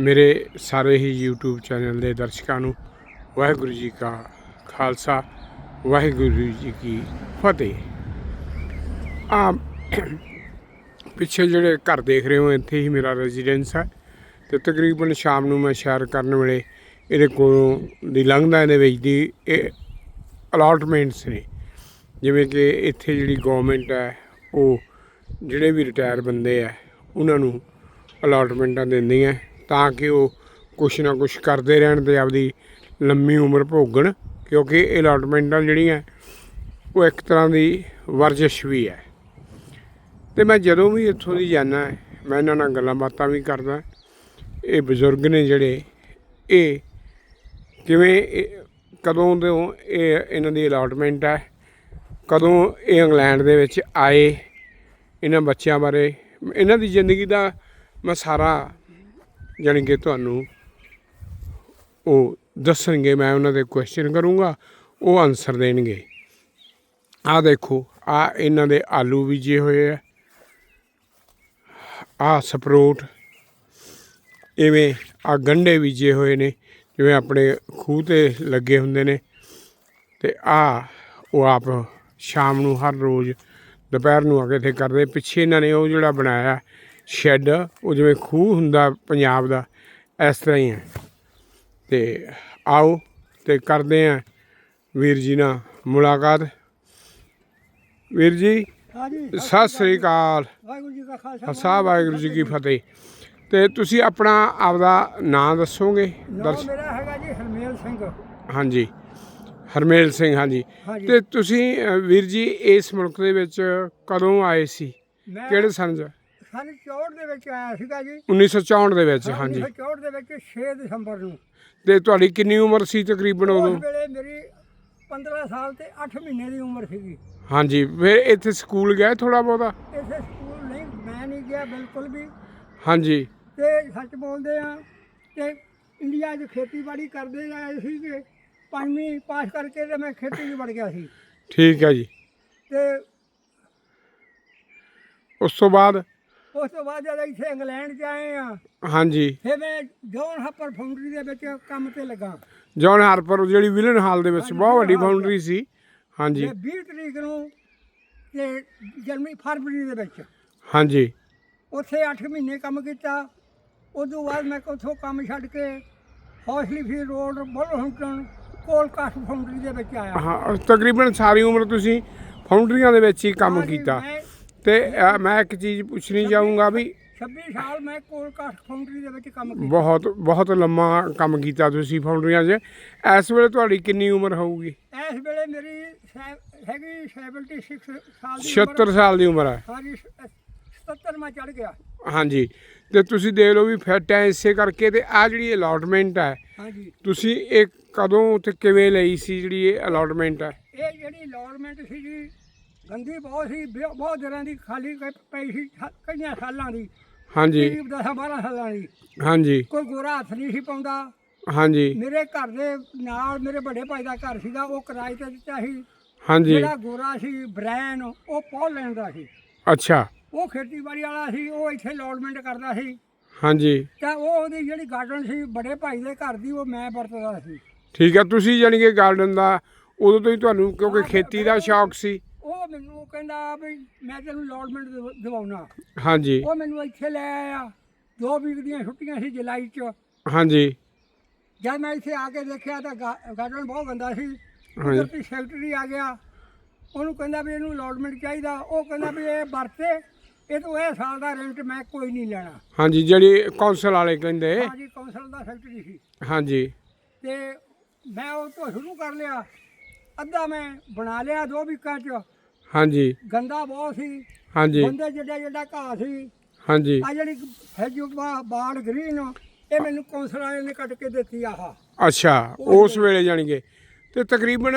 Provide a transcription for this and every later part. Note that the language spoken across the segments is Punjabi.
ਮੇਰੇ ਸਾਰੇ ਹੀ YouTube ਚੈਨਲ ਦੇ ਦਰਸ਼ਕਾਂ ਨੂੰ ਵਾਹਿਗੁਰੂ ਜੀ ਕਾ ਖਾਲਸਾ, ਵਾਹਿਗੁਰੂ ਜੀ ਕੀ ਫਤਿਹ। ਆ ਪਿੱਛੇ ਜਿਹੜੇ ਘਰ ਦੇਖ ਰਹੇ ਹੋ, ਇੱਥੇ ਹੀ ਮੇਰਾ ਰੈਜ਼ੀਡੈਂਸ ਹੈ। ਤੇ ਤਕਰੀਬਨ ਸ਼ਾਮ ਨੂੰ ਮੈਂ ਸੈਰ ਕਰਨ ਵੇਲੇ ਇਹਦੇ ਕੋਲੋਂ ਦੀ ਲੰਘਦਾ, ਇਹਦੇ ਵਿੱਚ ਦੀ ਇਹ ਅਲਾਟਮੈਂਟਸ ਨੇ। ਜਿਵੇਂ ਕਿ ਇੱਥੇ ਜਿਹੜੀ ਗਵਰਨਮੈਂਟ ਹੈ, ਉਹ ਜਿਹੜੇ ਵੀ ਰਿਟਾਇਰ ਬੰਦੇ ਆ ਉਹਨਾਂ ਨੂੰ ਅਲਾਟਮੈਂਟਾਂ ਦਿੰਦੀ ਹੈ ਤਾਂ ਕਿ ਉਹ ਕੁਛ ਨਾ ਕੁਛ ਕਰਦੇ ਰਹਿਣ ਤੇ ਆਪਦੀ ਲੰਮੀ ਉਮਰ ਭੋਗਣ, ਕਿਉਂਕਿ ਇਹ ਅਲਾਟਮੈਂਟਾਂ ਜਿਹੜੀਆਂ, ਉਹ ਇੱਕ ਤਰ੍ਹਾਂ ਦੀ ਵਰਜਿਸ਼ ਵੀ ਹੈ। ਤੇ ਮੈਂ ਜਦੋਂ ਵੀ ਇੱਥੋਂ ਦੀ ਜਾਂਦਾ ਮੈਂ ਇਹਨਾਂ ਨਾਲ ਗੱਲਾਂ ਬਾਤਾਂ ਵੀ ਕਰਦਾ ਇਹ ਬਜ਼ੁਰਗ ਨੇ ਜਿਹੜੇ, ਇਹ ਕਿਵੇਂ ਕਦੋਂ ਤੋਂ ਇਹ ਇਹਨਾਂ ਦੀ ਅਲਾਟਮੈਂਟ ਹੈ, ਕਦੋਂ ਇਹ ਇੰਗਲੈਂਡ ਦੇ ਵਿੱਚ ਆਏ, ਇਹਨਾਂ ਬੱਚਿਆਂ ਬਾਰੇ, ਇਹਨਾਂ ਦੀ ਜ਼ਿੰਦਗੀ ਦਾ ਮੈਂ ਸਾਰਾ ਜਾਣੀ ਕਿ ਤੁਹਾਨੂੰ ਉਹ ਦੱਸਣਗੇ, ਮੈਂ ਉਹਨਾਂ ਦੇ ਕੁਐਸਚਨ ਕਰੂੰਗਾ, ਉਹ ਆਨਸਰ ਦੇਣਗੇ। ਆਹ ਦੇਖੋ ਆ ਇਹਨਾਂ ਦੇ ਆਲੂ ਬੀਜੇ ਹੋਏ ਆ। ਆ ਸਪਰੋਟ ਇਵੇਂ ਆ ਗੰਢੇ ਬੀਜੇ ਹੋਏ ਨੇ, ਜਿਵੇਂ ਆਪਣੇ ਖੂਹ ਤੇ ਲੱਗੇ ਹੁੰਦੇ ਨੇ। ਤੇ ਆ ਉਹ ਆਪ ਸ਼ਾਮ ਨੂੰ ਹਰ ਰੋਜ਼, ਦੁਪਹਿਰ ਨੂੰ ਆ ਕੇ ਇੱਥੇ ਕਰਦੇ। ਪਿੱਛੇ ਇਹਨਾਂ ਨੇ ਉਹ ਜਿਹੜਾ ਬਣਾਇਆ ਸ਼ੈੱਡ ਉਹ ਜਿਵੇਂ ਖੂਹ ਹੁੰਦਾ ਪੰਜਾਬ ਦਾ ਇਸ ਤਰ੍ਹਾਂ ਹੀ ਹੈ। ਤੇ ਆਓ ਤੇ ਕਰਦੇ ਆ ਵੀਰ ਜੀ ਨਾਲ ਮੁਲਾਕਾਤ। ਵੀਰ ਜੀ ਸਤਿ ਸ੍ਰੀ ਅਕਾਲ। ਵਾਹਿਗੁਰੂ ਜੀ ਕਾ ਖਾਲਸਾ ਖਾਲਸਾ ਵਾਹਿਗੁਰੂ ਜੀ ਕੀ ਫਤਿਹ। ਤੇ ਤੁਸੀਂ ਆਪਣਾ ਆਪਦਾ ਨਾਂ ਦੱਸੋਗੇ? ਨਾਮ ਮੇਰਾ ਹੈਗਾ ਜੀ ਹਰਮੇਲ ਸਿੰਘ। ਹਾਂਜੀ। ਹਰਮੇਲ ਸਿੰਘ ਹਾਂਜੀ। ਤੇ ਤੁਸੀਂ ਵੀਰ ਜੀ ਇਸ ਮੁਲਕ ਦੇ ਵਿੱਚ ਕਦੋਂ ਆਏ ਸੀ? ਕਿਹੜੇ ਸੰਨ 'ਚ? ਸਨ 64 ਦੇ ਵਿੱਚ ਆਇਆ ਸੀਗਾ ਜੀ। 1964 ਦੇ ਵਿੱਚ ਹਾਂਜੀ। 1964 ਦੇ ਵਿੱਚ 6 ਦਸੰਬਰ ਨੂੰ। ਤੇ ਤੁਹਾਡੀ ਕਿੰਨੀ ਉਮਰ ਸੀ ਤਕਰੀਬਨ ਉਦੋਂ? ਵੇਲੇ ਮੇਰੀ 15 ਸਾਲ ਤੇ 8 ਮਹੀਨੇ ਦੀ ਉਮਰ ਸੀਗੀ। ਹਾਂਜੀ ਫਿਰ ਇੱਥੇ ਸਕੂਲ ਗਏ ਥੋੜਾ ਬਹੁਤਾ? ਇਸੇ ਸਕੂਲ ਨਹੀਂ ਮੈਂ ਨਹੀਂ ਗਿਆ ਬਿਲਕੁਲ ਵੀ। ਹਾਂਜੀ। ਤੇ ਸੱਚ ਬੋਲਦੇ ਆ ਤੇ ਇੰਡੀਆ 'ਚ ਖੇਤੀਬਾੜੀ ਕਰਦੇ ਆਏ ਸੀਗੇ। ਪੰਜਵੀਂ ਪਾਸ ਕਰਕੇ ਤੇ ਮੈਂ ਖੇਤੀ 'ਚ ਵੜ ਗਿਆ ਸੀ। ਠੀਕ ਹੈ ਜੀ। ਤੇ ਉਸ ਤੋਂ ਬਾਅਦ? ਉਸ ਤੋਂ ਬਾਅਦ ਜਦ ਇੱਥੇ ਇੰਗਲੈਂਡ 'ਚ ਆਏ ਆ ਹਾਂਜੀ। ਫਿਰ ਮੈਂ ਜੌਨ ਹੱਪਰ ਫਾਊਂਡਰੀ ਦੇ ਵਿੱਚ ਕੰਮ ਤੇ ਲੱਗਾ। ਜੌਨ ਹਾਰਪਰ ਜਿਹੜੀ ਵਿਲਨ ਹਾਲ ਦੇ ਵਿੱਚ ਬਹੁਤ ਵੱਡੀ ਫਾਊਂਡਰੀ ਸੀ। ਹਾਂਜੀ। ਤੇ 20 ਤਰੀਕ ਨੂੰ ਤੇ ਜਨਵਰੀ ਫਰਵਰੀ ਦੇ ਵਿੱਚ। ਹਾਂਜੀ। ਉੱਥੇ 8 ਮਹੀਨੇ ਕੰਮ ਕੀਤਾ। ਉਦੋਂ ਬਾਅਦ ਮੈਂ ਉੱਥੋਂ ਕੰਮ ਛੱਡ ਕੇ ਹੌਸਲੀ ਫੀਲ ਰੋਡ ਬੁਲਹੰਟਨ ਕੋਲਕਾਸਟ ਫਾਊਂਡਰੀ ਦੇ ਵਿੱਚ ਆਇਆ। ਹਾਂ ਤਕਰੀਬਨ ਸਾਰੀ ਉਮਰ ਤੁਸੀਂ ਫਾਊਂਡਰੀਆਂ ਦੇ ਵਿੱਚ ਹੀ ਕੰਮ ਕੀਤਾ। ਮੈਂ ਤੇ ਅ, ਮੈਂ ਇੱਕ ਚੀਜ਼ ਪੁੱਛਣੀ ਚਾਹੂੰਗਾ ਵੀ 26 ਸਾਲ ਮੈਂ ਕੋਲਕਾਸਟ ਫਾਊਂਡਰੀ ਦੇ ਵਿੱਚ ਕੰਮ ਕੀਤਾ। ਬਹੁਤ ਬਹੁਤ ਲੰਮਾ ਕੰਮ ਕੀਤਾ ਤੁਸੀਂ ਫਾਊਂਡਰੀਆਂ 'ਚ ਇਸ ਵੇਲੇ ਤੁਹਾਡੀ ਕਿੰਨੀ ਉਮਰ ਹੋਊਗੀ? ਇਸ ਵੇਲੇ ਮੇਰੀ ਸੈ- ਹੈਗੀ 76 ਸਾਲ ਦੀ 76 ਸਾਲ ਦੀ ਉਮਰ ਹੈ ਹਾਂਜੀ 77 ਮੈਂ ਚੜ ਗਿਆ। ਹਾਂਜੀ ਤੇ ਤੁਸੀਂ ਦੇਖ ਲਓ ਵੀ ਫਿੱਟ ਹੈ ਇਸੇ ਕਰਕੇ ਤੇ ਆ ਜਿਹੜੀ ਅਲਾਟਮੈਂਟ ਹੈ ਹਾਂਜੀ। ਤੁਸੀਂ ਇਹ ਕਦੋਂ ਤੇ ਕਿਵੇਂ ਲਈ ਸੀ ਜਿਹੜੀ ਇਹ ਅਲਾਟਮੈਂਟ ਹੈ ਇਹ ਜਿਹੜੀ ਲੋਰਮੈਂਟ ਸੀ ਜੀ ਗੰਦੀ ਬਹੁਤ ਸੀ ਬਿ- ਬਹੁਤ ਦਿਨਾਂ ਦੀ ਖਾਲੀ ਕ- ਪਈ ਸੀ ਸ- ਕਈਆਂ ਸਾਲਾਂ ਦੀ। ਹਾਂਜੀ। ਕਰੀਬ 10 12 ਸਾਲਾਂ ਦੀ। ਹਾਂਜੀ। ਕੋਈ ਗੋਰਾ ਹੱਥ ਨਹੀਂ ਸੀ ਪਾਉਂਦਾ। ਹਾਂਜੀ। ਮੇਰੇ ਘਰ ਦੇ ਨਾਲ ਮੇਰੇ ਵੱਡੇ ਭਾਈ ਦਾ ਘਰ ਸੀਗਾ ਉਹ ਕਿਰਾਏ ਤੇ ਦਿੱਤਾ ਸੀ। ਹਾਂਜੀ। ਜਿਹੜਾ ਗੋਰਾ ਸੀ ਬ੍ਰੈਨ ਉਹ ਪੋਲੈਂਡ ਦਾ ਸੀ। ਅੱਛਾ। ਉਹ ਖੇਤੀਬਾੜੀ ਵਾਲਾ ਸੀ ਉਹ ਇੱਥੇ ਲੋਡਮੈਂਟ ਕਰਦਾ ਸੀ। ਹਾਂਜੀ। ਤਾਂ ਉਹ ਉਹਦੀ ਜਿਹੜੀ ਗਾਰਡਨ ਸੀ ਵੱਡੇ ਭਾਈ ਦੇ ਘਰ ਦੀ ਉਹ ਮੈਂ ਵਰਤਦਾ ਸੀ। ਠੀਕ ਹੈ ਤੁਸੀਂ ਜਾਣੀ ਕਿ ਗਾਰਡਨ ਦਾ ਉਦੋਂ ਤੋਂ ਹੀ ਤੁਹਾਨੂੰ ਕਿਉਂਕਿ ਖੇਤੀ ਦਾ ਸ਼ੌਕ ਸੀ। ਮੈਨੂੰ ਕਹਿੰਦਾ ਵੀ ਮੈਂ ਤੈਨੂੰ ਲੋਡਮੈਂਟ ਦਿਵਾਉਣਾ। ਹਾਂਜੀ। ਉਹ ਮੈਨੂੰ ਇੱਥੇ ਲੈ ਆਇਆ। ਦੋ ਵੀਕ ਦੀਆਂ ਛੁੱਟੀਆਂ ਸੀ ਜੁਲਾਈ ਚ। ਹਾਂਜੀ। ਜਦ ਮੈਂ ਇੱਥੇ ਆ ਕੇ ਦੇਖਿਆ ਤਾਂ ਗਾ- ਗਾਰਡਨ ਬਹੁਤ ਗੰਦਾ ਸੀ। ਹਾਂਜੀ। ਕੁਦਰਤੀ ਸੈਕਟਰੀ ਆ ਗਿਆ। ਉਹਨੂੰ ਕਹਿੰਦਾ ਵੀ ਇਹਨੂੰ ਅਲਾਟਮੈਂਟ ਚਾਹੀਦਾ। ਉਹ ਕਹਿੰਦਾ ਵੀ ਇਹ ਵਰਤੇ। ਇਹ ਤੋਂ ਇਹ ਸਾਲ ਦਾ ਰੈਂਟ ਮੈਂ ਕੋਈ ਨਹੀਂ ਲੈਣਾ। ਹਾਂਜੀ ਜਿਹੜੀ ਕੌਂਸਲ ਵਾਲੇ ਕਹਿੰਦੇ। ਹਾਂਜੀ ਕੌਂਸਲ ਦਾ ਸੈਕਟਰੀ ਸੀ। ਹਾਂਜੀ। ਤੇ ਮੈਂ ਉਹ ਤੋਂ ਸ਼ੁਰੂ ਕਰ ਲਿਆ। ਅੱਧਾ ਮੈਂ ਬਣਾ ਲਿਆ ਦੋ ਵੀਕਾਂ ਚ। ਹਾਂਜੀ। ਗੰਦਾ ਬਹੁਤ ਸੀ। ਹਾਂਜੀ। ਬੰਦੇ ਜਿੱਡਾ ਜਿੱਡਾ ਘਾਹ ਸੀ। ਹਾਂਜੀ। ਆ ਜਿਹੜੀ ਹੈਜ ਬਾੜ ਗ੍ਰੀਨ ਇਹ ਮੈਨੂੰ ਕੌਂਸਲ ਵਾਲੇ ਨੇ ਕੱਟ ਕੇ ਦਿੱਤੀ ਆਹ। ਅੱਛਾ ਉਸ ਵੇਲੇ ਜਾਣੀ ਕਿ ਤੇ ਤਕਰੀਬਨ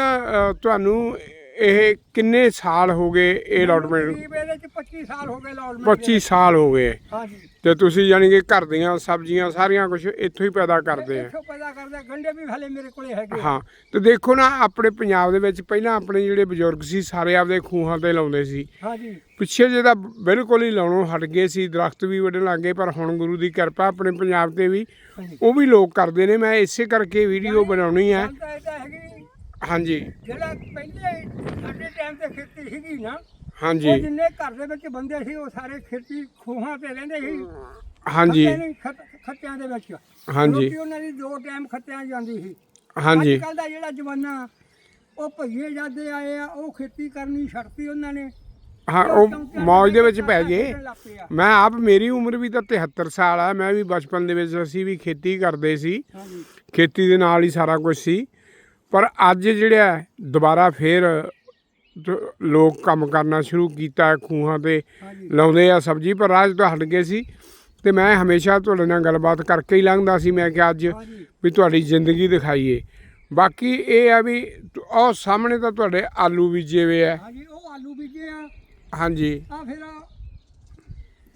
ਤੁਹਾਨੂੰ ਇਹ ਕਿੰਨੇ ਸਾਲ ਹੋ ਗਏ ਇਹ ਅਲਾਟਮੈਂਟ ਕਰੀਬ ਇਹਦੇ ਚ 25 ਸਾਲ ਹੋ ਗਏ ਲਾਉਣ 25 ਸਾਲ ਹੋ ਗਏ। ਹਾਂਜੀ। ਤੇ ਤੁਸੀਂ ਜਾਣੀ ਕਿ ਘਰ ਦੀਆਂ ਸਬਜ਼ੀਆਂ ਸਾਰੀਆਂ ਕੁਝ ਇੱਥੋਂ ਹੀ ਪੈਦਾ ਕਰਦੇ ਆ। ਇੱਥੋਂ ਪੈਦਾ ਕਰਦੇ ਗੰਡੇ ਵੀ ਹਲੇ ਮੇਰੇ ਕੋਲੇ ਹੈਗੇ। ਆ। ਹਾਂ ਤੇ ਦੇਖੋ ਨਾ ਆਪਣੇ ਪੰਜਾਬ ਦੇ ਵਿੱਚ ਪਹਿਲਾਂ ਆਪਣੇ ਜਿਹੜੇ ਬਜ਼ੁਰਗ ਸੀ ਸਾਰੇ ਆਪਦੇ ਖੂਹਾਂ ਤੇ ਲਾਉਂਦੇ ਸੀ। ਹਾਂਜੀ। ਪਿੱਛੇ ਜੇ ਤਾਂ ਬਿਲਕੁਲ ਹੀ ਲਾਉਣੋਂ ਹਟ ਗਏ ਸੀ ਦਰਖਤ ਵੀ ਵੱਢਣ ਲੱਗ ਗਏ ਪਰ ਹੁਣ ਗੁਰੂ ਦੀ ਕਿਰਪਾ ਆਪਣੇ ਪੰਜਾਬ ਤੇ ਵੀ ਹਾਂਜੀ। ਉਹ ਵੀ ਲੋਕ ਕਰਦੇ ਨੇ। ਮੈਂ ਇਸੇ ਕਰਕੇ ਵੀਡੀਓ ਬਣਾਉਣੀ ਹੈ। ਗੱਲ ਤਾਂ ਇਹ ਤਾਂ ਹੈਗੀ ਹਾਂਜੀ। ਜਿਹੜਾ ਪਹਿਲੇ ਸਾਡੇ ਟਾਈਮ ਤੇ ਖੇਤੀ ਸੀਗੀ ਨਾ ਉਹ ਹਾਂਜੀ ਜਿੰਨੇ ਘਰ ਦੇ ਵਿੱਚ ਬੰਦੇ ਸੀ ਉਹ ਸਾਰੇ ਖੇਤੀ ਖੂਹਾਂ ਤੇ ਰਹਿੰਦੇ ਸੀ। ਹਾਂਜੀ। ਖੱਤ- ਖੱਤਿਆਂ ਦੇ ਵਿੱਚ। ਹਾਂਜੀ। ਰੋਟੀ ਉਹਨਾਂ ਦੀ ਦੋ ਟਾਈਮ ਖੱਤਿਆਂ ਜਾਂਦੀ ਸੀ। ਹਾਂਜੀ। ਅੱਜ ਕੱਲ ਦਾ ਜਿਹੜਾ ਜ਼ਮਾਨਾ ਉਹ ਭਈਏ ਜਾਂਦੇ ਆਏ ਆ ਉਹ ਖੇਤੀ ਕਰਨੀ ਛੱਡਤੀ ਉਹਨਾਂ ਨੇ। ਹਾਂ ਉਹ ਮੌਜ ਦੇ ਵਿੱਚ ਪੈ ਆ। ਮੈਂ ਆਪ ਮੇਰੀ ਉਮਰ ਵੀ ਤਾਂ 73 ਸਾਲ ਆ। ਮੈਂ ਵੀ ਬਚਪਨ ਦੇ ਵਿੱਚ ਅਸੀਂ ਵੀ ਖੇਤੀ ਕਰਦੇ ਸੀ। ਹਾਂਜੀ। ਖੇਤੀ ਦੇ ਨਾਲ ਹੀ ਸਾਰਾ ਕੁਝ ਸੀ। ਪਰ ਅੱਜ ਜਿਹੜਾ ਦੁਬਾਰਾ ਫੇਰ ਲੋਕ ਕੰਮ ਕਰਨਾ ਸ਼ੁਰੂ ਕੀਤਾ ਖੂਹਾਂ ਤੇ ਲਾਉਂਦੇ ਆ ਸਬਜ਼ੀ ਪਰ ਰਾਜ ਤੋਂ ਹਟ ਗਏ ਸੀ ਤੇ ਮੈਂ ਹਮੇਸ਼ਾ ਤੁਹਾਡੇ ਨਾਲ ਗੱਲਬਾਤ ਕਰਕੇ ਹੀ ਲੰਘਦਾ ਸੀ। ਮੈਂ ਕਿ ਅੱਜ ਵੀ ਤੁਹਾਡੀ ਜ਼ਿੰਦਗੀ ਦਿਖਾਈਏ। ਬਾਕੀ ਇਹ ਆ ਵੀ ਉਹ ਸਾਹਮਣੇ ਤਾਂ ਤੁਹਾਡੇ ਆਲੂ ਬੀਜੇ ਹੋਏ ਆ। ਹਾਂਜੀ ਉਹ ਆਲੂ ਬੀਜੇ ਆ। ਹਾਂਜੀ। ਆ ਫਿਰ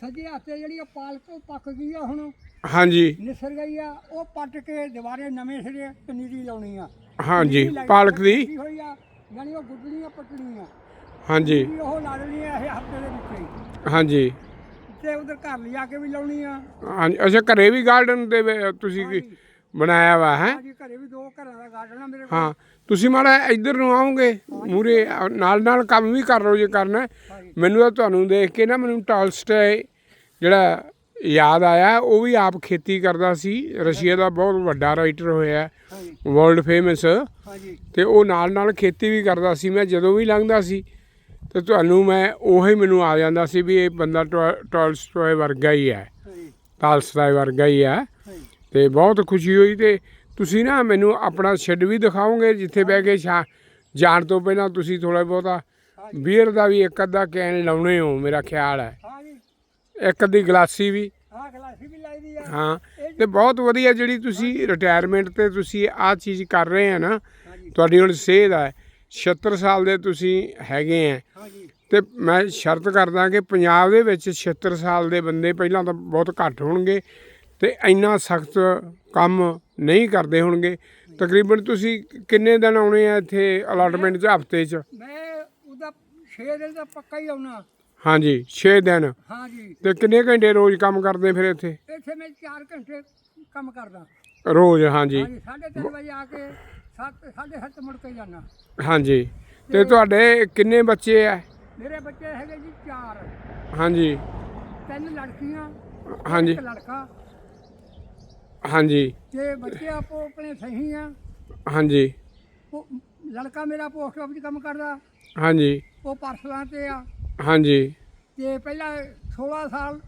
ਸੱਜੇ ਹੱਥੇ ਜਿਹੜੀ ਉਹ ਪਾਲਕ ਪੱਕ ਗਈ ਆ ਹੁਣ। ਹਾਂਜੀ। ਨਿਸਰ ਗਈ ਆ ਉਹ ਪੱਟ ਕੇ ਦੁਬਾਰੇ ਨਵੇਂ ਸਿਰੇ ਪਨੀਰੀ ਲਾਉਣੀ ਆ। ਹਾਂਜੀ ਪਾਲਕ ਦੀ। ਪੱਕੀ ਹੋਈ ਆ ਯਾਨੀ ਉਹ ਗੁੱਡਣੀਆਂ ਪੱਟਣੀਆਂ। ਹਾਂਜੀ। ਵੀ ਉਹ ਲਾ ਦੇਣੀ ਆ ਇਹ ਹਫ਼ਤੇ ਦੇ ਵਿੱਚ ਹੀ। ਹਾਂਜੀ। ਤੇ ਉਧਰ ਘਰ ਲਿਜਾ ਕੇ ਵੀ ਲਾਉਣੀ ਆ। ਹਾਂਜੀ ਅੱਛਾ ਘਰੇ ਵੀ ਗਾਰਡਨ ਦੇ ਵਿੱਚ ਤੁਸੀਂ ਕੀ ਬਣਾਇਆ ਵਾ ਹੈ? ਹਾਂਜੀ ਘਰੇ ਵੀ ਦੋ ਘਰਾਂ ਦਾ ਗਾਰਡਨ ਆ ਮੇਰੇ ਕੋਲ। ਹਾਂ ਤੁਸੀਂ ਮਾੜਾ ਇੱਧਰ ਨੂੰ ਆਓਗੇ ਮੂਰੇ ਨਾਲ ਨਾਲ ਕੰਮ ਵੀ ਕਰ ਲਓ ਜੇ ਕਰਨਾ। ਹੈ। ਮੈਨੂੰ ਤਾਂ ਤੁਹਾਨੂੰ ਦੇਖ ਕੇ ਨਾ ਮੈਨੂੰ ਟਾਲਸਟੇ ਜਿਹੜਾ ਯਾਦ ਆਇਆ ਉਹ ਵੀ ਆਪ ਖੇਤੀ ਕਰਦਾ ਸੀ। ਰਸ਼ੀਆ ਦਾ ਬਹੁਤ ਵੱਡਾ ਰਾਈਟਰ ਹੋਇਆ ਵਰਲਡ ਫੇਮਸ ਤੇ ਉਹ ਨਾਲ ਨਾਲ ਖੇਤੀ ਵੀ ਕਰਦਾ ਸੀ। ਮੈਂ ਜਦੋਂ ਵੀ ਲੰਘਦਾ ਸੀ ਤੇ ਤੁਹਾਨੂੰ ਮੈਂ ਉਹੀ ਮੈਨੂੰ ਆ ਜਾਂਦਾ ਸੀ ਵੀ ਇਹ ਬੰਦਾ ਟਾਲਸਟੋਏ ਵਰਗਾ ਹੀ ਹੈ। ਟਾਲਸਟਾਏ ਵਰਗਾ ਹੀ ਹੈ। ਤੇ ਬਹੁਤ ਖੁਸ਼ੀ ਹੋਈ ਤੇ ਤੁਸੀਂ ਨਾ ਮੈਨੂੰ ਆਪਣਾ ਸ਼ੈੱਡ ਵੀ ਦਿਖਾਓਗੇ ਜਿੱਥੇ ਬਹਿ ਕੇ ਸ਼ਾ ਜਾਣ ਤੋਂ ਪਹਿਲਾਂ ਤੁਸੀਂ ਥੋੜਾ ਬਹੁਤਾ ਬੀਅਰ ਦਾ ਵੀ ਇੱਕ ਅੱਧਾ ਕੈਨ ਲਾਉਣੇ ਹੋ ਮੇਰਾ ਖਿਆਲ ਹੈ। ਇੱਕ ਅੱਧੀ ਗਲਾਸੀ ਵੀ। ਆਹ ਗਲਾਸੀ ਵੀ ਲਾਈ ਦੀ ਆ। ਹਾਂ ਤੇ ਬਹੁਤ ਵਧੀਆ ਜਿਹੜੀ ਤੁਸੀਂ ਰਿਟਾਇਰਮੈਂਟ ਤੇ ਤੁਸੀਂ ਆਹ ਚੀਜ਼ ਕਰ ਰਹੇ ਆ ਨਾ ਤੁਹਾਡੀ ਹੁਣ ਸਿਹਤ ਹੈ 76 ਸਾਲ ਦੇ ਤੁਸੀਂ ਹੈਗੇ ਆ। ਤੇ ਮੈਂ ਸ਼ਰਤ ਕਰਦਾ ਕਿ ਪੰਜਾਬ ਦੇ ਵਿੱਚ 76 ਸਾਲ ਦੇ ਬੰਦੇ ਪਹਿਲਾਂ ਤਾਂ ਬਹੁਤ ਘੱਟ ਹੋਣਗੇ ਤੇ ਇੰਨਾ ਸਖਤ ਕੰਮ ਨਹੀਂ ਕਰਦੇ ਹੋਣਗੇ। ਤਕਰੀਬਨ ਤੁਸੀਂ ਕਿੰਨੇ ਦਿਨ ਆਉਣੇ ਆ ਇੱਥੇ ਅਲਾਟਮੈਂਟ 'ਚ ਹਫ਼ਤੇ 'ਚ? ਮੈਂ ਉਹਦਾ 6 ਦਿਨ ਦਾ ਪੱਕਾ ਹੀ ਆਉਣਾ। ਹਾਂਜੀ 6 ਦਿਨ। ਹਾਂਜੀ। ਤੇ ਕਿੰਨੇ ਘੰਟੇ ਰੋਜ਼ ਕੰਮ ਕਰਦੇ ਫਿਰ ਇੱਥੇ? ਇੱਥੇ ਮੈਂ 4 ਘੰਟੇ ਕੰਮ ਕਰਦਾ। ਰੋਜ਼ ਹਾਂਜੀ। ਹਾਂਜੀ 3:30 ਵਜੇ ਆ ਕੇ 7 7:30 ਮੁੜ ਕੇ ਜਾਣਾ ਹਾਂਜੀ। ਤੇ ਤੁਹਾਡੇ ਕਿੰਨੇ ਬੱਚੇ ਆ? ਮੇਰੇ ਬੱਚੇ ਹੈਗੇ ਜੀ 4 ਹਾਂਜੀ। ਤਿੰਨ ਲੜਕੀਆਂ ਹਾਂਜੀ। ਇੱਕ ਲੜਕਾ। ਹਾਂਜੀ। ਤੇ ਬੱਚੇ ਆਪੋ ਆਪਣੇ ਸਹੀ ਆ। ਹਾਂਜੀ। ਉਹ ਲੜਕਾ ਮੇਰਾ ਪੋਸਟ ਆਫਿਸ ਕੰਮ ਕਰਦਾ। ਹਾਂਜੀ। ਉਹ ਪਾਰਸਲਾਂ ਤੇ ਆ। ਹਾਂਜੀ। ਤੇ ਪਹਿਲਾਂ 16 ਸਾਲ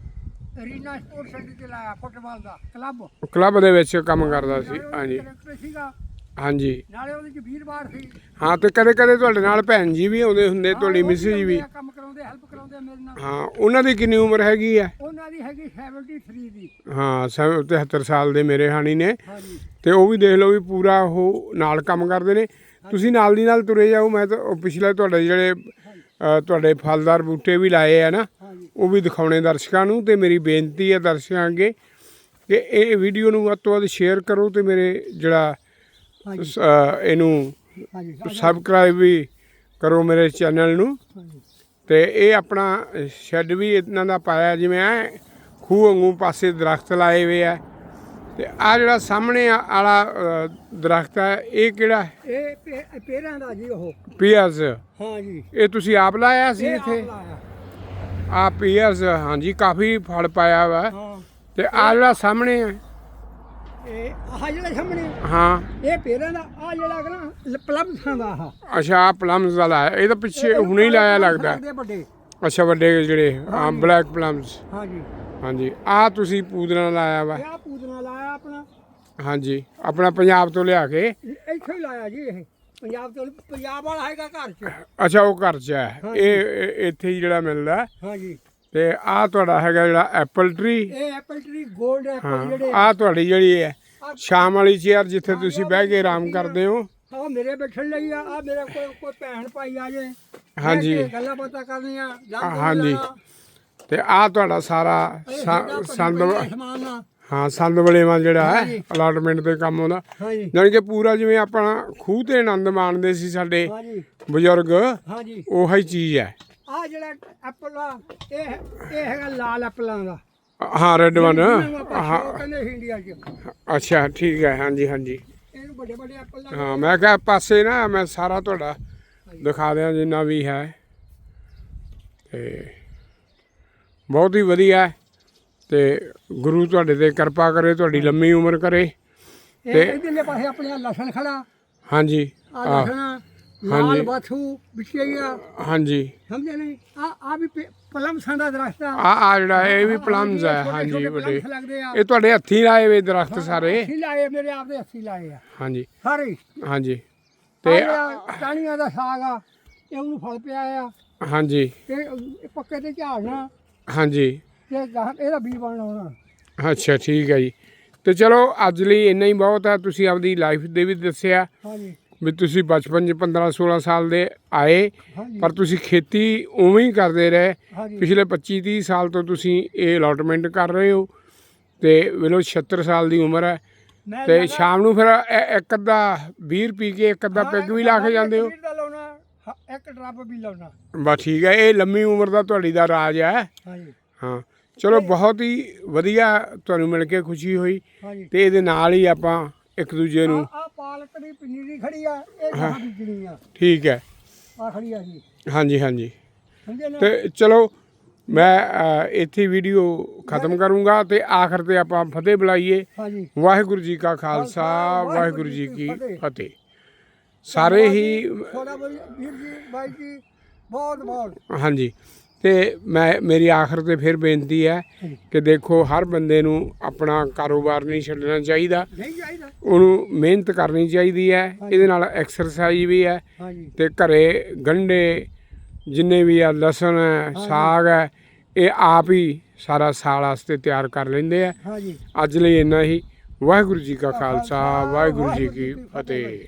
ਰੀਨਾ ਸਪੋਰਟ ਸੈਂਟਰ ਤੇ ਲਾਇਆ ਫੁੱਟਬਾਲ ਦਾ ਕਲੱਬ। ਕਲੱਬ ਦੇ ਵਿੱਚ ਕੰਮ ਕਰਦਾ ਸੀ ਹਾਂਜੀ। ਸੀਗਾ। ਹਾਂਜੀ। ਨਾਲੇ ਉਹਦੇ ਚ ਵੀਰਵਾਰ ਸੀ। ਹਾਂ ਤੇ ਕਦੇ ਕਦੇ ਤੁਹਾਡੇ ਨਾਲ ਭੈਣ ਜੀ ਵੀ ਆਉਂਦੇ ਹੁੰਦੇ ਤੁਹਾਡੀ ਮਿਸਿਸ ਵੀ ਕੰਮ ਕਰਾਉਂਦੇ ਹੈਲਪ ਕਰਾਉਂਦੇ ਮੇਰੇ ਨਾਲ। ਹਾਂ ਉਹਨਾਂ ਦੀ ਕਿੰਨੀ ਉਮਰ ਹੈਗੀ ਆ? ਉਹਨਾਂ ਦੀ ਹੈਗੀ 73 ਦੀ। ਹਾਂ 73 ਸਾਲ ਦੇ ਮੇਰੇ ਹਾਣੀ ਨੇ। ਹਾਂਜੀ। ਤੇ ਉਹ ਵੀ ਦੇਖ ਲਓ ਵੀ ਪੂਰਾ ਉਹ ਨਾਲ ਕੰਮ ਕਰਦੇ ਨੇ। ਤੁਸੀਂ ਨਾਲ ਦੀ ਨਾਲ ਤੁਰੇ ਜਾਓ ਮੈਂ ਤਾਂ ਪਿਛਲੇ ਤੁਹਾਡੇ ਜਿਹੜੇ ਤੁਹਾਡੇ ਫਲਦਾਰ ਬੂਟੇ ਵੀ ਲਾਏ ਆ ਨਾ ਉਹ ਵੀ ਦਿਖਾਉਣੇ ਦਰਸ਼ਕਾਂ ਨੂੰ ਤੇ ਮੇਰੀ ਬੇਨਤੀ ਹੈ ਦਰਸ਼ਕਾਂ ਅੱਗੇ ਕਿ ਇਹ ਵੀਡੀਓ ਨੂੰ ਵੱਧ ਤੋਂ ਵੱਧ ਸ਼ੇਅਰ ਕਰੋ ਤੇ ਮੇਰੇ ਜਿਹੜਾ ਇਹਨੂੰ ਸਬਸਕ੍ਰਾਈਬ ਵੀ ਕਰੋ ਮੇਰੇ ਚੈਨਲ ਨੂੰ। ਤੇ ਇਹ ਆਪਣਾ ਸ਼ੈੱਡ ਵੀ ਇਹਨਾਂ ਦਾ ਪਾਇਆ ਜਿਵੇਂ ਐ ਖੂਹ ਵਾਂਗੂ ਪਾਸੇ ਦਰਖਤ ਲਾਏ ਹੋਏ ਆ। ਤੇ ਆ ਜਿਹੜਾ ਸਾਹਮਣੇ ਆ- ਅ, ਦਰਖਤ ਹੈ ਇਹ ਕਿਹੜਾ ਇਹ ਪੇ- ਪੇਰਾਂ ਦਾ ਜੀ ਉਹ। ਪੀਅਰਸ। ਹਾਂਜੀ ਇਹ ਤੁਸੀਂ ਆਪ ਲਾਇਆ ਸੀ ਇਹ ਆਪ ਇੱਥੇ ਲਾਇਆ। ਆ ਪੀਅਰਸ ਹਾਂਜੀ ਕਾਫੀ ਫਲ ਪਾਇਆ ਵਾ। ਹਾਂ। ਤੇ ਆ ਜਿਹੜਾ ਸਾਹਮਣੇ ਆ ਇਹ ਆਹ ਜਿਹੜਾ ਸਾਹਮਣੇ ਹਾਂ? ਇਹ ਪੇਰਾਂ ਦਾ ਆ ਜਿਹੜਾ ਨਾ ਪਲਬਸਾਂ ਦਾ ਆਹ। ਅੱਛਾ ਆ ਪਲਮਸ ਦਾ ਲਾਇਆ ਇਹ ਤਾਂ ਪਿੱਛੇ ਹੁਣੇ ਹੀ ਲਾਇਆ ਲੱਗਦਾ ਲੱਗਦੇ ਵੱਡੇ। ਅੱਛਾ ਵੱਡੇ ਜਿਹੜੇ ਹਾਂ ਬਲੈਕ ਪਲਮਸ ਹਾਂਜੀ ਹਾਂਜੀ। ਆ ਤੁਸੀਂ ਪੂਦਨਾ ਲਾਇਆ ਵਾ। ਇਹ ਆ ਆਪਣਾ? ਹਾਂਜੀ ਆਪਣਾ ਪੰਜਾਬ ਤੋਂ ਲਿਆ ਕੇ। ਇੱਥੇ ਹੀ ਲਾਇਆ ਜੀ ਇਹ। ਪੰਜਾਬ ਤੋਂ ਪੰਜਾਬ ਵਾਲਾ ਹੈਗਾ ਘਰ 'ਚ। ਅੱਛਾ ਉਹ ਘਰ 'ਚ ਹੈ। ਇਹ ਇਹ ਇੱਥੇ ਹੀ ਜਿਹੜਾ ਮਿਲਦਾ। ਹਾਂਜੀ। ਤੇ ਆ ਤੁਹਾਡਾ ਹੈਗਾ ਜਿਹੜਾ ਐਪਲ ਟਰੀ ਇਹ ਐਪਲ ਟਰੀ 골ਡ ਐਪਲ ਜਿਹੜੇ ਆ। ਤੁਹਾਡੀ ਜਿਹੜੀ ਹੈ। ਸ਼ਾਮ ਵਾਲੀ ਚੇਅਰ ਜਿੱਥੇ ਤੁਸੀਂ ਬਹਿ ਕੇ ਆਰਾਮ ਕਰਦੇ ਹੋ। ਆਹ ਮੇਰੇ ਬੈਠਣ ਲਈ ਆ ਆ ਮੇਰੇ ਕੋਲ ਕੋਈ ਭੈਣ ਭਾਈ ਆ ਜੇ। ਹਾਂਜੀ। ਕੇ ਗੱਲਾਂ ਬਾਤਾਂ ਕਰਨੀਆਂ ਹਾਂ, ਹਾਂਜੀ। ਤੇ ਆ ਤੁਹਾਡਾ ਸਾਰਾ ਸੰਦ ਸਮਾਨ ਆ। ਹਾਂ ਸੰਦ ਵਲੇਵਾ ਜਿਹੜਾ ਹੈ। ਅਲਾਟਮੈਂਟ ਦੇ ਕੰਮ ਆਉਂਦਾ ਹਾਂਜੀ। ਜਾਣੀ ਕਿ ਪੂਰਾ ਜਿਵੇਂ ਆਪਣਾ ਖੂਹ ਤੇ ਆਨੰਦ ਮਾਣਦੇ ਸੀ ਸਾਡੇ ਹਾਂਜੀ। ਬਜ਼ੁਰਗ ਹਾਂਜੀ। ਉਹੀ ਚੀਜ਼ ਹੈ। ਆ ਜਿਹੜਾ ਐਪਲ ਆ ਇਹ ਇਹ ਹੈਗਾ ਲਾਲ ਐਪਲਾਂ ਦਾ। ਹਾਂ ਰੈੱਡ ਵਨ ਹਾਂ। ਕਹਿੰਦੇ ਇੰਡੀਆ 'ਚ? ਅੱਛਾ ਠੀਕ ਹੈ ਹਾਂਜੀ ਹਾਂਜੀ। ਇਹਨੂੰ ਵੱਡੇ ਵੱਡੇ ਐਪਲ ਦਾ ਹਾਂ ਮੈਂ ਕਿਹਾ ਪਾਸੇ ਨਾ ਮੈਂ ਸਾਰਾ ਤੁਹਾਡਾ ਦਿਖਾ ਦਿਆਂ ਜਿੰਨਾ ਵੀ ਹੈ। ਤੇ ਬਹੁਤ ਹੀ ਵਧੀਆ ਹੈ। ਤੇ ਗੁਰੂ ਤੁਹਾਡੇ ਤੇ ਕਿਰਪਾ ਕਰੇ ਤੁਹਾਡੀ ਲੰਮੀ ਉਮਰ ਕਰੇ ਇਹ ਤੇ- ਇਧਰਲੇ ਪਾਸੇ ਆਪਣੇ ਲਸਣ ਖੜਾ ਹਾਂਜੀ ਆ ਆ ਲਸਣ। ਲਾਲ ਬਾਥੂ ਵਿਛਿਆ ਹਾਂਜੀ। ਸਮਝੇ ਨਹੀਂ? ਆ ਆ ਵੀ ਪਲਮ ਸੰਦਾ ਦਰਖਤ ਆ। ਆ ਆ ਜਿਹੜਾ ਇਹ ਵੀ ਪਲਮਸ ਛੋਟੇ- ਹਾਂਜੀ ਵੱਡੇ। ਆ। ਇਹ ਤੁਹਾਡੇ ਹੱਥੀਂ ਲਾਏ ਵੇ ਦਰਖਤ ਸਾਰੇ। ਅੱਸੀ ਲਾਏ ਮੇਰੇ ਆਪ ਦੇ ਅੱਸੀ ਲਾਏ ਆ। ਹਾਂਜੀ। ਸਾਰੇ ਹਾਂਜੀ। ਤੇ ਟਾਣੀਆਂ ਦਾ ਸਾਗ ਆ ਇਹ ਉਹਨੂੰ ਫਲ ਪਿਆ ਆ। ਹਾਂਜੀ। ਤੇ ਇਹ ਪੱਕੇ ਤੇ ਝਾੜਨਾ ਹਾਂਜੀ। ਇਹਦਾ ਬੀ ਅੱਛਾ ਠੀਕ ਹੈ ਜੀ। ਤੇ ਚਲੋ ਅੱਜ ਲਈ ਇੰਨਾ ਹੀ ਬਹੁਤ ਹੈ। ਤੁਸੀਂ ਆਪਦੀ ਲਾਈਫ ਦੇ ਵੀ ਦੱਸਿਆ ਹਾਂਜੀ। ਵੀ ਤੁਸੀਂ ਬਚਪਨ 'ਚ 15 16 ਸਾਲ ਦੇ ਆਏ ਪਰ ਤੁਸੀਂ ਖੇਤੀ ਉਵੇਂ ਹੀ ਕਰਦੇ ਰਹੇ। ਪਿਛਲੇ 25 30 ਸਾਲ ਤੋਂ ਤੁਸੀਂ ਇਹ ਅਲਾਟਮੈਂਟ ਕਰ ਰਹੇ ਹੋ ਤੇ ਵੇਲੋ 76 ਸਾਲ ਦੀ ਉਮਰ ਹੈ। ਤੇ ਸ਼ਾਮ ਨੂੰ ਫਿਰ ਇੱਕ ਅੱਧਾ 20 ਪੀ ਕੇ ਇੱਕ ਅੱਧਾ ਪੈਗ ਵੀ ਲਾ ਕੇ ਜਾਂਦੇ ਹੋ ਇੱਕ ਡਰਾਪ ਵੀ ਲਾਉਣਾ। ਬਸ ਠੀਕ ਹੈ ਇਹ ਲੰਮੀ ਉਮਰ ਦਾ ਤੁਹਾਡੀ ਦਾ ਰਾਜ ਹੈ। ਹਾਂਜੀ। ਹਾਂ। ਚਲੋ ਬਹੁਤ ਹੀ ਵਧੀਆ ਤੁਹਾਨੂੰ ਮਿਲ ਕੇ ਖੁਸ਼ੀ ਹੋਈ ਹਾਂਜੀ। ਤੇ ਇਹਦੇ ਨਾਲ ਹੀ ਆਪਾਂ ਇੱਕ ਦੂਜੇ ਨੂੰ ਆ ਪਾਲਕ ਦੀ ਪਨੀਰੀ ਖੜੀ ਆ ਇਹ ਗਾਹ ਬੀਜਣੀ ਆ। ਠੀਕ ਹੈ। ਆ ਖੜੀ ਆ ਜੀ। ਹਾਂਜੀ ਹਾਂਜੀ। ਸਮਝੇ ਨਾ? ਤੇ ਚਲੋ ਮੈਂ ਅ, ਇੱਥੇ ਵੀਡੀਓ ਖਤਮ ਕਰੂੰਗਾ ਤੇ ਆਖਰ ਤੇ ਆਪਾਂ ਫਤਿਹ ਬੁਲਾਈਏ। ਹਾਂਜੀ। ਵਾਹਿਗੁਰੂ ਜੀ ਕਾ ਖਾਲਸਾ ਵਾਹਿਗੁਰੂ ਜੀ ਕੀ ਫਤਿਹ। ਸਾਰੇ ਹੀ ਥੋੜਾ ਵੀਰ ਜੀ ਬਾਈ ਜੀ ਬਹੁਤ ਬਹੁਤ ਹਾਂਜੀ। ਤੇ ਮੈਂ ਮੇਰੀ ਆਖਰ ਤੇ ਫਿਰ ਬੇਨਤੀ ਹੈ ਕਿ ਦੇਖੋ ਹਰ ਬੰਦੇ ਨੂੰ ਆਪਣਾ ਕਾਰੋਬਾਰ ਨਹੀਂ ਛੱਡਣਾ ਚਾਹੀਦਾ। ਨਹੀਂ ਚਾਹੀਦਾ। ਉਹਨੂੰ ਮਿਹਨਤ ਕਰਨੀ ਚਾਹੀਦੀ ਹੈ। ਇਹਦੇ ਨਾਲ ਐਕਸਰਸਾਈਜ਼ ਵੀ ਹੈ ਤੇ ਘਰੇ ਗੰਢੇ ਜਿੰਨੇ ਵੀ ਆ ਲਸਣ ਹੈ ਸਾਗ ਹੈ ਇਹ ਆਪ ਹੀ ਸਾਰਾ ਸਾਲ ਵਾਸਤੇ ਤਿਆਰ ਕਰ ਲੈਂਦੇ ਆ। ਅੱਜ ਲਈ ਇੰਨਾ ਹੀ। ਵਾਹਿਗੁਰੂ ਜੀ ਕਾ ਖਾਲਸਾ ਵਾਹਿਗੁਰੂ ਜੀ ਕੀ ਫਤਿਹ।